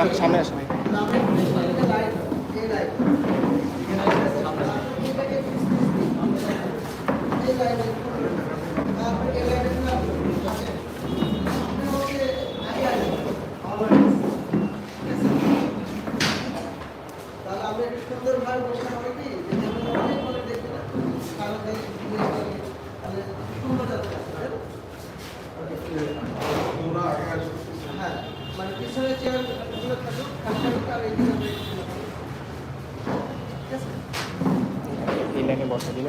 সাম- সামনে আসো ভাই তাহলে আমরা একটু সুন্দরভাবে বসে হবে কি যে যেমন অনেক অনেক দেখবে না কালো গাড়ি তাহলে সুন্দর যাচ্ছে হ্যাঁ মানে পিছনে চেয়ারগুলো থাকুক খালি থাকুক আর এইদিকে আমরা একটু বসে থাকি। ঠিক আছে এই লাইনে বসা দিলে ট্রেনটা এরপর হচ্ছে চিনি কতজন আর সামনে হচ্ছে আশারা চিনি কয়জন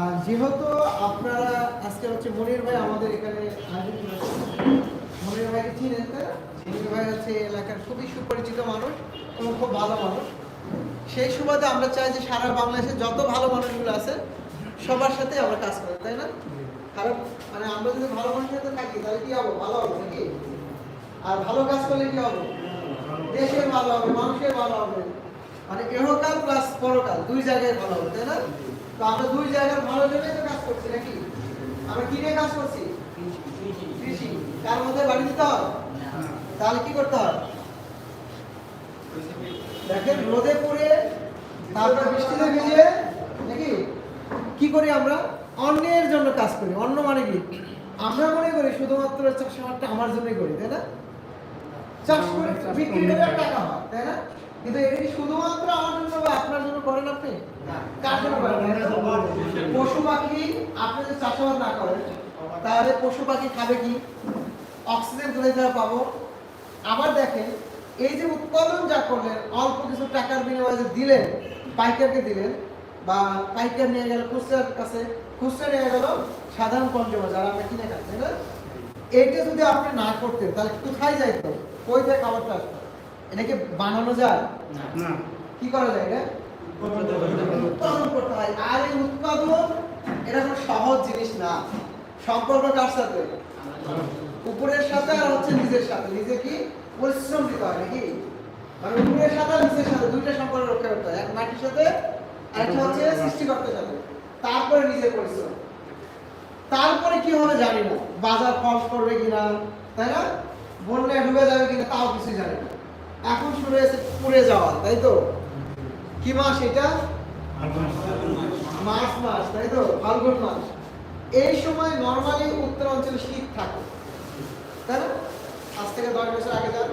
আর যেহেতু আপনারা আজকে হচ্ছে মনির ভাই আমাদের এখানে মনির ভাইকে চিনেন মনির ভাই হচ্ছে এলাকার খুবই সুপরিচিত মানুষ এবং খুব ভালো মানুষ। সেই সুবাদে আমরা চাই যে সারা বাংলাদেশে যত ভালো মানুষগুলো আছে, সবার সাথে আমরা কাজ করি, তাই না? খারাপ মানে আমরা যদি ভালো মানুষের সাথে থাকি, তাহলে কি হব? ভালো হবে নাকি? আর ভালো কাজ করলে কি হবে? দেশের ভালো হবে, মানুষের ভালো হবে। মানে ইহকাল প্লাস পরকাল, দুই জায়গায় ভালো হবে, তাই না? আমরা দুই জায়গার ভালো তো কাজ করছি নাকি? আমরা কি নিয়ে কাজ করছি? কৃষি। তার মধ্যে বাড়ি দিতে তাহলে কি করতে দেখেন, রোদে পড়ে বৃষ্টিতে নাকি? কি করি আমরা? অন্যের জন্য কাজ করি। অন্য মানে কি? আমরা মনে করি শুধুমাত্র চাষাবাদটা আমার জন্যই করি, তাই না? চাষ করে বিক্রি করে টাকা হয়, তাই না? কিন্তু এটা শুধুমাত্র আমার জন্য বা আপনার জন্য করেন আপনি কার জন্য করেন পাখি আপনি যদি চাষাবাদ না করেন তাহলে পশু পাখি খাবে কি? অক্সিজেন কোথায় থেকে পাবো। আবার দেখেন এই যে উৎপাদন যা করলেন অল্প কিছু টাকার বিনিময়ে যে দিলেন পাইকারকে দিলেন বা পাইকার নিয়ে গেল খুচরার কাছে খুচরা নিয়ে গেল সাধারণ কনজিউমার যারা আমরা কিনে খাই তাই না? এইটা যদি আপনি না করতেন তাহলে কোথায় যাইতো? কই থেকে খাবারটা আসতো? এটাকে বানানো যায়? কি করা যায় এটা? উৎপাদন করতে হয়। আর এই উৎপাদন এটা কোনো সহজ জিনিস না। সম্পর্ক কার সাথে? উপরের সাথে আর হচ্ছে নিজের সাথে। নিজে কি পরিশ্রম দিতে হয় নাকি? মানে উপরের সাথে নিজের সাথে, দুইটা সম্পর্ক রক্ষা করতে হয়। এক মাটির সাথে আরেকটা হচ্ছে সৃষ্টিকর্তার সাথে। তারপরে নিজের পরিশ্রম। তারপরে কি হবে জানি না। বাজার ফল করবে কিনা, তাই না? বন্যায় ডুবে যাবে কিনা, তাও কিছু জানি না। এখন শুরু হয়েছে পুড়ে যাওয়া, তাই তো? কি মাস এটা? মার্চ মাস তাই তো? ফাল্গুন মাস। এই সময় নর্মালি উত্তর অঞ্চলে শীত থাকে। তাই না? আজ থেকে দশ বছর আগে যান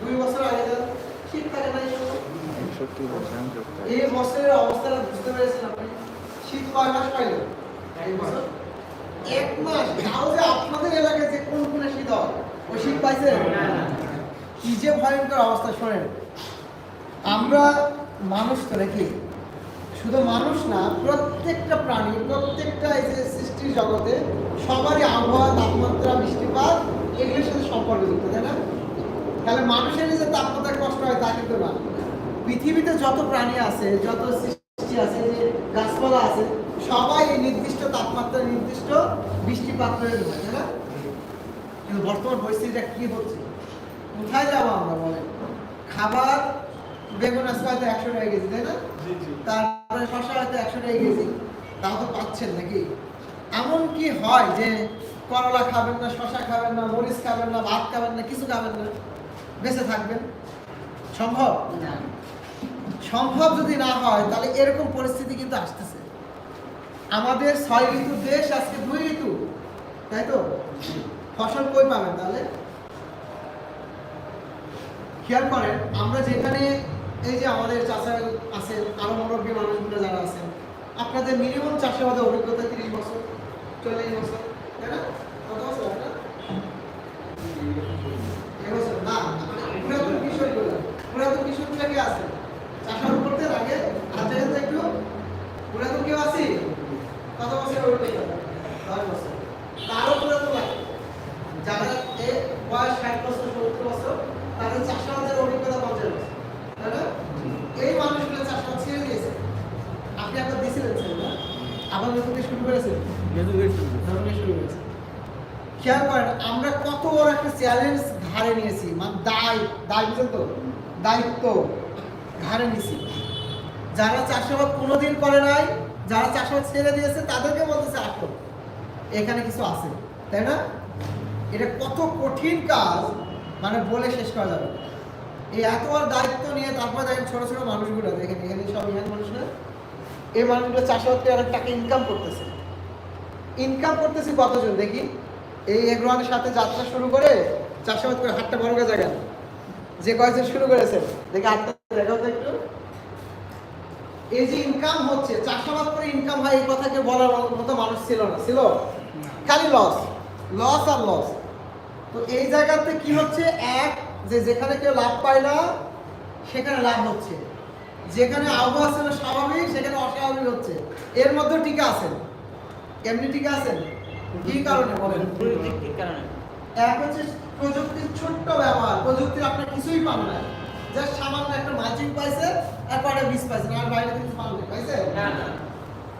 দুই বছর আগে যান শীত থাকে না এই সময়? এই বছরের অবস্থাটা বুঝতে পেরেছেন আপনি? শীত কয় মাস পাইল? এক মাস। তাও যে আপনাদের এলাকায় যে কোন কোন শীত হয়? ওই শীত পাইছে? কি যে ভয়ঙ্কর অবস্থা শোনেন। আমরা মানুষ তো নাকি শুধু মানুষ না, প্রত্যেকটা প্রাণী, প্রত্যেকটা এই যে সৃষ্টির জগতে সবারই আবহাওয়া, তাপমাত্রা, বৃষ্টিপাত, এগুলোর সাথে সম্পর্কযুক্ত তাই না? তাহলে মানুষের যে তাপমাত্রা, কষ্ট হয় তা কিন্তু না। পৃথিবীতে যত প্রাণী আছে, যত সৃষ্টি আছে, যে গাছপালা আছে, সবাই এই নির্দিষ্ট তাপমাত্রা, নির্দিষ্ট বৃষ্টিপাত হয়ে হয় তাই না? কিন্তু বর্তমান পরিস্থিতিটা কি হচ্ছে? কোথায় যাব আমরা, বলেন? খাবার বেগুন আজকে হয়তো একশো টাকা কেজি তাই না? তারপরে শশা হয়তো একশো টাকা কেজি। তাও তো পাচ্ছেন নাকি? এমন কি হয় যে করলা খাবেন না শশা খাবেন না মরিচ খাবেন না ভাত খাবেন না কিছু খাবেন না বেঁচে থাকবেন? সম্ভব? সম্ভব যদি না হয় তাহলে এরকম পরিস্থিতি কিন্তু আসতেছে। আমাদের ছয় ঋতু দেশ আজকে দুই ঋতু তাই তো? ফসল কই পাবেন তাহলে? খেয়াল করেন আমরা যেখানে এই যে আমাদের চাষা আছেন আরও মুরব্বী মানুষগুলো যারা আছেন আপনাদের মিনিমাম চাষাবাদের অভিজ্ঞতা তিরিশ বছর, চল্লিশ বছর, তাই না? কত বছর আপনার? না মানে আছে? আগে হাতে একটু পুরাতন কেউ আছে, কত বছর অভিজ্ঞতা দশ বছর তারও পুরাতন লাগে যারা এ বয়স ষাট বছর সত্তর বছর তাদের চাষাবাদের অভিজ্ঞতা পঞ্চাশ বছর করেছে? শুরু খেয়াল করেন আমরা কত বড় একটা চ্যালেঞ্জ ঘাড়ে নিয়েছি। মানে দায় দায় বুঝেন তো? দায়িত্ব ঘাড়ে নিয়েছি। যারা চাষাবাদ কোনোদিন করে নাই যারা চাষাবাদ ছেড়ে দিয়েছে তাদেরকে বলতেছে আসো এখানে কিছু আছে তাই না? এটা কত কঠিন কাজ মানে বলে শেষ করা যাবে এই এত বড় দায়িত্ব নিয়ে তারপর দেখেন ছোট ছোট মানুষগুলো দেখেন এখানে সব ইয়াং মানুষ না এই মানুষগুলো চাষাবাদ করে অনেক টাকা ইনকাম করতেছে। ইনকাম করতেছি কতজন? দেখি। এই এগ্রোয়ানের সাথে যাত্রা শুরু করে চাষাবাদ করে হাটটা বড় জায়গা যে কয়েকজন শুরু করেছেন। দেখি হাটটা দেখাও তো একটু। এই যে ইনকাম হচ্ছে, চাষাবাদ করে ইনকাম হয় এই কথা কেউ বলার মতো মানুষ ছিল না। ছিল? খালি লস লস আর লস তো এই জায়গাতে কি হচ্ছে? এক, যে যেখানে কেউ লাভ পায় না, সেখানে লাভ হচ্ছে। যেখানে আবহাওয়া ছিল স্বাভাবিক সেখানে অস্বাভাবিক হচ্ছে। এর মধ্যে টিকে আছেন। কেমনি টিকে আছেন? কি কারণে বলেন? এক হচ্ছে প্রযুক্তির ছোট্ট ব্যবহার। প্রযুক্তির আপনার কিছুই পান না। জাস্ট সামান্য একটা মার্জিন পাইছে আর কয়টা বীজ পাইছে আর বাইরে কিছু পান না পাইছে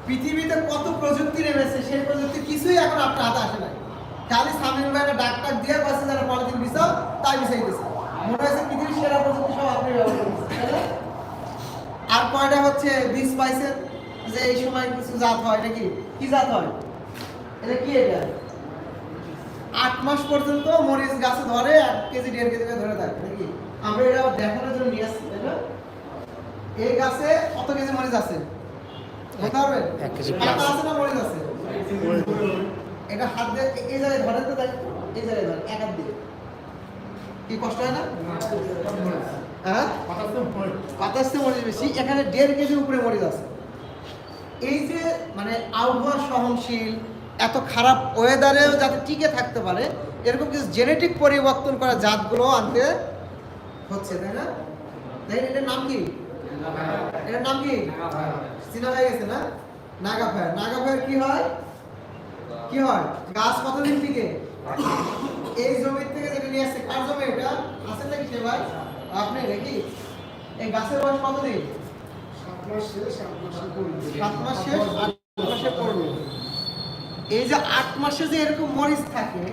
পৃথিবীতে কত প্রযুক্তি নেমেছে সেই প্রযুক্তি কিছুই এখন আপনার হাতে আসে নাই। খালি সামিল ভাইরা ডাক টাক দিয়ে পাইছে যারা পলিথিন বিছাও তাই বিছাইতেছে মনে হয়েছে পৃথিবীর সেরা প্রযুক্তি সব আপনি ব্যবহার করতেছেন তাই না? আর হচ্ছে বীজ পাইছেন যে এই সময় কিছু জাত হয় নাকি কি? জাত হয়? এটা কি এটা? আট মাস পর্যন্ত মরিচ গাছে ধরে এক কেজি দেড় কেজি ধরে থাকে নাকি আমরা এটা দেখানোর জন্য নিয়ে আসছি তাই না? এই গাছে কত কেজি মরিচ আছে? বলতে পারবেন? পাতা আছে না মরিচ আছে? এটা হাত দিয়ে এই জায়গায় ধরেন তো তাই এই জায়গায় ধরেন এক হাত দিয়ে। কি কষ্ট হয় না? হ্যাঁ? মরিচ বেশি। এখানে দেড় উপরে মরিচ আছে। এই যে মানে আবহাওয়া সহনশীল এত খারাপ ওয়েদারেও যাতে টিকে থাকতে পারে এরকম কিছু জেনেটিক পরিবর্তন করা জাতগুলো আনতে হচ্ছে তাই না? তাই এটার নাম কি? এটার নাম কি? চিনা হয়ে গেছে না? নাগা ফায়ার। নাগা ফায়ার কি হয়? কি হয়? গাছ কতদিন থেকে এই জমির থেকে যেটা নিয়ে আসছে কার জমি এটা? আছে নাকি সে ভাই? আপনি নাকি? এই গাছের বয়স কতদিন? সাত মাস শেষ সাত মাস আট মাসে পড়বে এই যে আট মাসে যে এরকম মরিচ থাকে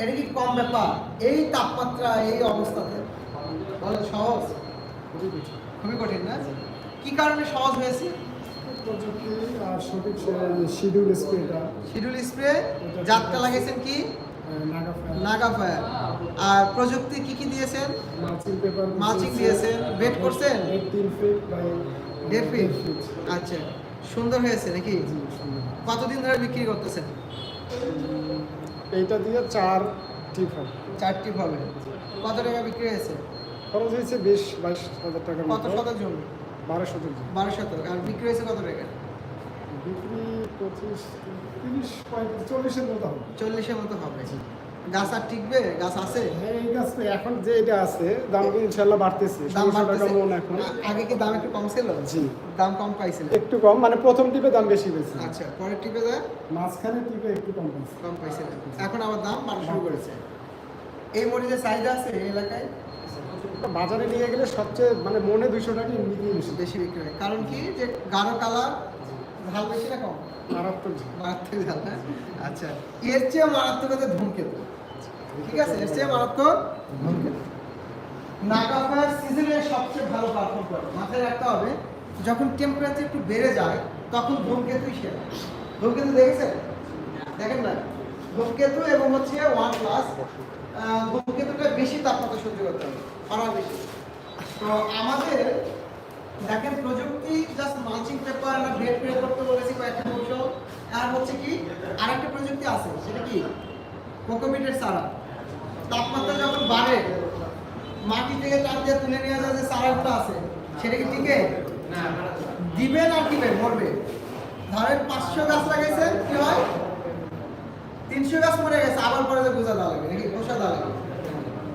এটা কি কম ব্যাপার? এই তাপমাত্রা এই অবস্থাতে? বলেন সহজ? খুবই কঠিন। না? কি কারণে সহজ হয়েছে? প্রযুক্তি আর সঠিক শিডিউল স্প্রেটা শিডিউল স্প্রে জাতটা লাগিয়েছেন কি? নাগা ফায়ার। আর প্রযুক্তি কি কি দিয়েছেন? মালচিং দিয়েছেন। বেড করছেন? দেড় ফিট আচ্ছা। সুন্দর হয়েছে নাকি। কতদিন ধরে বিক্রি করতেছেন? এইটা দিয়ে চার টিপ হবে। চারটি পাবে কত টাকা বিক্রি হয়েছে? খরচ হয়েছে বিশ বাইশ হাজার টাকার কত শতক জমি? বারো শতক। বারো শতক। আর বিক্রি হয়েছে কত টাকা? বিক্রি পঁচিশ তিরিশ পঁয়ত্রিশ চল্লিশের মতো হবে। চল্লিশের মতো হবে। গাছ আর টিকবে? গাছ আছে? হ্যাঁ এই গাছ এখন যে এটা আছে দাম কিন্তু ইনশাল্লাহ বাড়তেছে। দাম টাকা মন এখন। আগে কি দাম একটু কম ছিল? জি। দাম কম পাইছিল একটু কম মানে প্রথম টিপে দাম বেশি পেয়েছে আচ্ছা পরের টিপে যায় মাঝখানে টিপে একটু কম পেয়েছে কম পাইছিল এখন আবার দাম বাড়া শুরু করেছে। এই মরিচের চাহিদা আছে এই এলাকায়? বাজারে নিয়ে গেলে সবচেয়ে মানে মনে দুইশো টাকা বেশি বিক্রি হয়। কারণ কি? যে গাঢ় কালার ঝাল বেশি না কম? মারাত্মক ঝাল। মারাত্মক ঝাল আচ্ছা এর চেয়ে মারাত্মক হচ্ছে ধূমকেতু। ঠিক আছে এর চেয়ে মারাত্মক ধূমকেতু। নাগা ফায়ার সিজনে সবচেয়ে ভালো পারফর্ম করে মাথায় রাখতে হবে যখন টেম্পারেচার একটু বেড়ে যায় তখন ধূমকেতুই সেরা। ধূমকেতু দেখেছেন? দেখেন না? ধূমকেতু এবং হচ্ছে ওয়ান প্লাস ধূমকেতুটা বেশি তাপমাত্রা সহ্য করতে হবে পারা বেশি। তো আমাদের দেখেন প্রযুক্তি জাস্ট মালচিং পেপার আর বেড প্রে করতে বলেছি কয়েকটা কৌশল আর হচ্ছে কি আরেকটা প্রযুক্তি আছে সেটা কি? কোকোপিটের সারা তাপমাত্রা যখন বাড়ে মাটি থেকে তার দিয়ে তুলে নিয়ে যাওয়া যে সারাগুলো আছে সেটা কি টিকে? দিবে না দিবে মরবে। ধরেন পাঁচশো গাছ লাগাইছেন কি হয়? তিনশো গাছ মরে গেছে আবার পরে যে বোঝা দেওয়া লাগে নাকি? পোষা দেওয়া লাগে।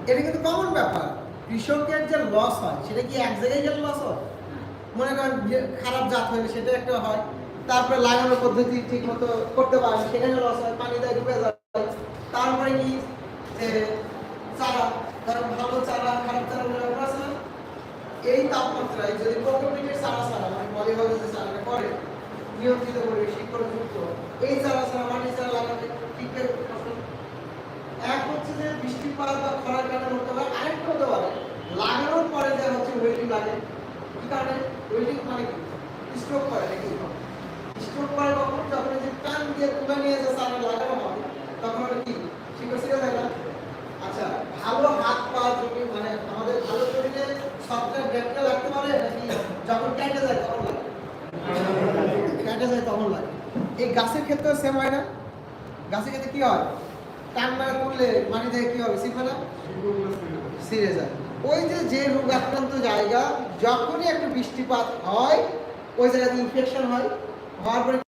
এটা কিন্তু কমন ব্যাপার। কৃষকের যে লস হয় সেটা কি এক জায়গায় গেলে লস হয়? মনে করেন খারাপ জাত হলে সেটা একটা হয়। তারপরে লাগানোর পদ্ধতি ঠিক মতো করতে পারে সেখানে লস হয়, পানি দেয়, ডুবে যায়। তারপরে কি? যে চারা, ধরেন ভালো চারা, খারাপ চারা এই তাপমাত্রায় যদি প্রকৃতির চারা ছাড়া মানে পলিভাবে যে চারাটা করে, নিয়ন্ত্রিত পরিবেশ, শিক্ষণযুক্ত, এই চারা ছাড়া মাটি চারা লাগাতে ঠিক এক হচ্ছে যে বৃষ্টিপাত বা খরার কারণে হতে পারে, আরেকটা হতে পারে, লাগানোর পরে যে হচ্ছে ওয়েল্ডিং লাগে কি কারণে? ওয়েল্ডিং মানে কি? স্ট্রোক করে নাকি? স্ট্রোক করে কখন যখন যে টান দিয়ে তুলে নিয়ে যে চারা লাগানো হয়, তখন ওটা কি? শিকড় ছিঁড়ে যায় না? আচ্ছা ভালো হাত পা যদি মানে আমাদের ভালো শরীরে সফটওয়্যার ব্যাকটা লাগতে পারে নাকি যখন কেটে যায় তখন লাগে? কেটে যায় তখন লাগে। এই গাছের ক্ষেত্রেও সেম হয় না? গাছের ক্ষেত্রে কি হয়? টান মারা করলে মাটি থেকে কি হবে? শিখবে না? সিরে যায়। ওই যে যে রোগ আক্রান্ত জায়গা, যখনই একটা বৃষ্টিপাত হয়, ওই জায়গাতে ইনফেকশন হয়, হওয়ার পরে